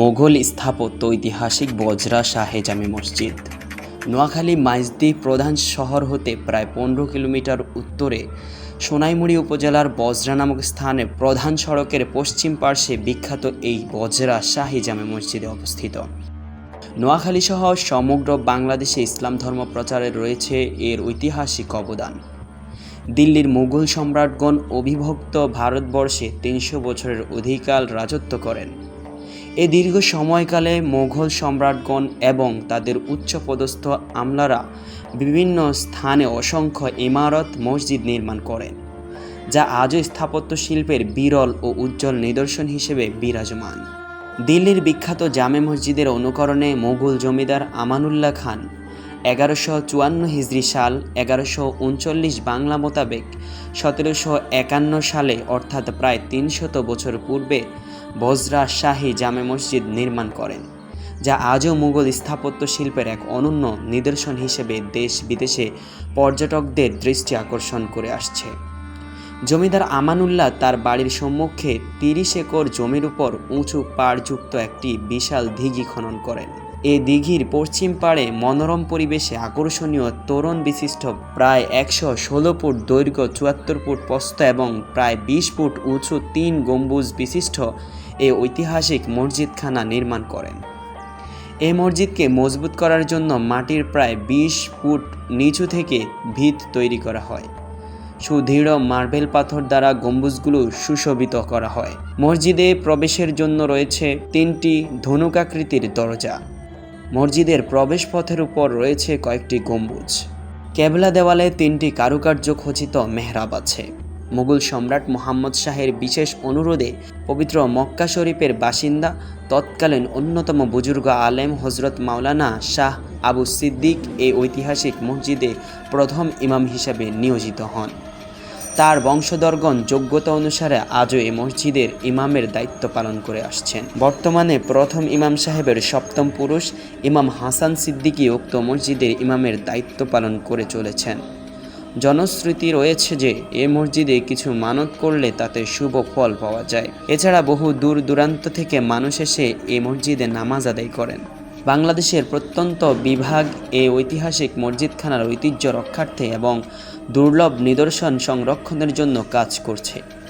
মোগল স্থাপত্য ঐতিহাসিক বজরা শাহে জামে মসজিদ। নোয়াখালী মাইজদি প্রধান শহর হতে প্রায় পনেরো কিলোমিটার উত্তরে সোনাইমুড়ি উপজেলার বজরা নামক স্থানে প্রধান সড়কের পশ্চিম পার্শ্বে বিখ্যাত এই বজরা শাহী জামে মসজিদে অবস্থিত। নোয়াখালী সহ সমগ্র বাংলাদেশে ইসলাম ধর্ম প্রচারে রয়েছে এর ঐতিহাসিক অবদান। দিল্লির মুঘল সম্রাটগণ অবিভক্ত ভারতবর্ষে তিনশো বছরের অধিকাল রাজত্ব করেন। এ দীর্ঘ সময়কালে মোঘল সম্রাটগণ এবং তাদের উচ্চপদস্থ আমলারা বিভিন্ন স্থানে অসংখ্য ইমারত মসজিদ নির্মাণ করেন, যা আজও স্থাপত্য শিল্পের বিরল ও উজ্জ্বল নিদর্শন হিসেবে বিরাজমান। দিল্লির বিখ্যাত জামে মসজিদের অনুকরণে মোগল জমিদার আমানুল্লাহ খান এগারোশো চুয়ান্ন হিজরি সাল এগারোশো উনচল্লিশ বাংলা মোতাবেক সতেরোশো একান্ন সালে, অর্থাৎ প্রায় তিনশত বছর পূর্বে বজরা শাহী জামে মসজিদ নির্মাণ করেন, যা আজও মুঘল স্থাপত্য শিল্পের এক অনন্য নিদর্শন হিসেবে দেশ বিদেশে পর্যটকদের দৃষ্টি আকর্ষণ করে আসছে। জমিদার আমানুল্লাহ তার বাড়ির সম্মুখে তিরিশ একর জমির উপর উঁচু পাড়যুক্ত একটি বিশাল দিঘি খনন করেন। এ দিঘির পশ্চিম পাড়ে মনোরম পরিবেশে আকর্ষণীয় তোরণ বিশিষ্ট প্রায় একশো ষোলো ফুট দৈর্ঘ্য চুয়াত্তর ফুট প্রস্থ এবং প্রায় বিশ ফুট উঁচু তিন গম্বুজ বিশিষ্ট এ ঐতিহাসিক মসজিদখানা নির্মাণ করেন। এই মসজিদকে মজবুত করার জন্য মাটির প্রায় বিশ ফুট নিচু থেকে ভিত তৈরি করা হয়। সুদৃঢ় মার্বেল পাথর দ্বারা গম্বুজগুলো সুশোভিত করা হয়। মসজিদে প্রবেশের জন্য রয়েছে তিনটি ধনুকাকৃতির দরজা। মসজিদের প্রবেশ পথের উপর রয়েছে কয়েকটি গম্বুজ। কেবলা দেওয়ালে তিনটি কারুকার্য খচিত মেহরাব আছে। মুঘল সম্রাট মোহাম্মদ শাহের বিশেষ অনুরোধে পবিত্র মক্কা শরীফের বাসিন্দা, তৎকালীন অন্যতম বুজুর্গ আলেম হজরত মাওলানা শাহ আবু সিদ্দিক এই ঐতিহাসিক মসজিদে প্রথম ইমাম হিসাবে নিয়োজিত হন। তার বংশধরগণ যোগ্যতা অনুসারে আজও এই মসজিদের ইমামের দায়িত্ব পালন করে আসছেন। বর্তমানে প্রথম ইমাম সাহেবের সপ্তম পুরুষ ইমাম হাসান সিদ্দিকী উক্ত মসজিদের ইমামের দায়িত্ব পালন করে চলেছেন। জনশ্রুতি রয়েছে যে, এ মসজিদে কিছু মানত করলে তাতে শুভ ফল পাওয়া যায়। এছাড়া বহু দূর দূরান্ত থেকে মানুষ এসে এ মসজিদে নামাজ আদায় করেন। বাংলাদেশের প্রত্যন্ত বিভাগ এ ঐতিহাসিক মসজিদখানার ঐতিহ্য রক্ষার্থে এবং দুর্লভ নিদর্শন সংরক্ষণের জন্য কাজ করছে।